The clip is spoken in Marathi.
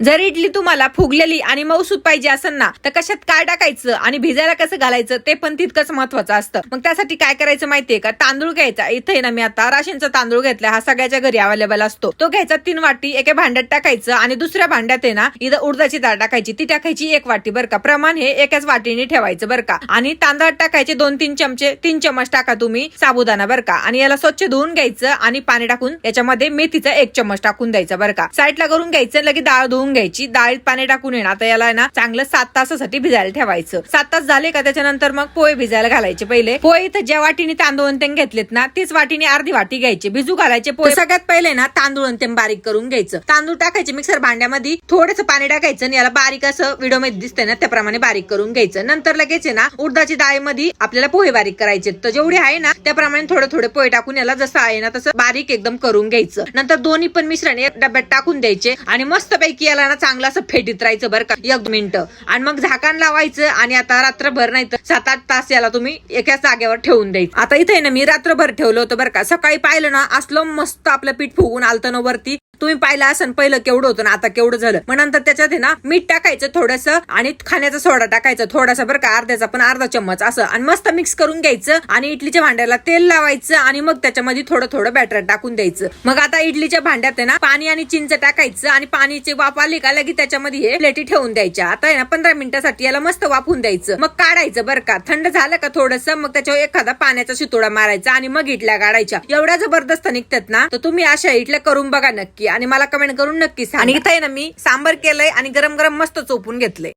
जर इडली तुम्हाला फुगलेली आणि मऊसूत पाहिजे असेल ना तर कशात काय टाकायचं आणि भिजायला कसं घालायचं ते पण तितकंच महत्वाचं असतं. मग त्यासाठी काय करायचं माहितीये का? तांदूळ घ्यायचा. इथे ना मी आता राशींचा तांदूळ घेतला. हा सगळ्याच्या घरी अवेलेबल असतो. तो घ्यायचा तीन वाटी एका भांड्यात टाकायचं आणि दुसऱ्या भांड्यात आहे ना इथं उडदाची डाळ टाकायची. ती टाकायची एक वाटी बरं का. प्रमाण हे एकाच वाटीने ठेवायचं बरं का. आणि तांदळात टाकायचे दोन तीन चमचे तीन चमच टाका तुम्ही साबुदाणा बरं का. आणि याला स्वच्छ धुवून घ्यायचं आणि पाणी टाकून याच्यामध्ये मेथीचा एक चमच टाकून द्यायचा बरं का. साईडला करून घ्यायचं लगेच डाळ धुवून घ्यायची डाळीत पाणी टाकून येणार आता याला आहे ना चांगलं सात तासासाठी भिजायला ठेवायचं. सात तास झाले का त्याच्यानंतर मग पोहे भिजायला घालायचे पहिले. पोहे इथं ज्या वाटीने तांदूळ आणि घेतलेत ना तीच वाटीने अर्धी वाटी घ्यायची. भिजू घालायचे पोहे. सगळ्यात पहिले ना तांदूळ आणि बारीक करून घ्यायचं. तांदूळ टाकायचे मिक्सर भांड्यामध्ये थोडंसं पाणी टाकायचं आणि याला बारीक असं व्हिडिओमध्ये दिसतंय ना त्याप्रमाणे बारीक करून घ्यायचं. नंतर लगेच आहे ना उडदाची डाळीमध्ये आपल्याला पोहे बारीक करायचे. तर जेवढे आहे ना त्याप्रमाणे थोडे थोडे पोहे टाकून याला जसं आहे ना तसं बारीक एकदम करून घ्यायचं. नंतर दोन्ही पण मिश्रण एक डब्यात टाकून द्यायचे आणि मस्त पैकी याला ना चांगलं असं फेटीत राहायचं बरं का. एक मिनिटं. आणि मग झाकण लावायचं आणि आता रात्रभर नाही तर सात आठ तास याला तुम्ही एकाच जागेवर ठेवून द्यायचं. आता इथे आहे ना मी रात्रभर ठेवलं होतं बरं का. सकाळी पाहिलं ना असलं मस्त आपलं पीठ फुगून आलतं ना वरती. तुम्ही पाहिलं असं पहिलं केवढं होतं ना आता केवढं झालं. मग नंतर त्याच्यात आहे ना मीठ टाकायचं थोडस आणि खाण्याचा सोडा टाकायचं थोडासा बरं का अर्ध्याचा पण अर्धा चम्मच असं. आणि मस्त मिक्स करून घ्यायचं आणि इडलीच्या भांड्याला तेल लावायचं आणि मग त्याच्यामध्ये थोडं थोडं बॅटर टाकून द्यायचं. मग आता इडलीच्या भांड्यात आहे ना पाणी आणि चिंच टाकायचं आणि पाणीची वाफ आली का लगेच त्याच्यामध्ये हे प्लेटी ठेवून द्यायच्या. आता आहे ना पंधरा मिनिटासाठी याला मस्त वाफून द्यायचं. मग काढायचं बरं का. थंड झालं का थोडस मग त्याच्यावर एखादा पाण्याचा शितोडा मारायचा आणि मग इडल्या काढायच्या एवढ्या जबरदस्त निघतात ना तर तुम्ही अशा इडल्या करून बघा नक्की. आणि मला कमेंट करून नक्की सांगा. आणि इथं आहे ना मी सांबर केलंय आणि गरम गरम मस्त चोपून घेतलंय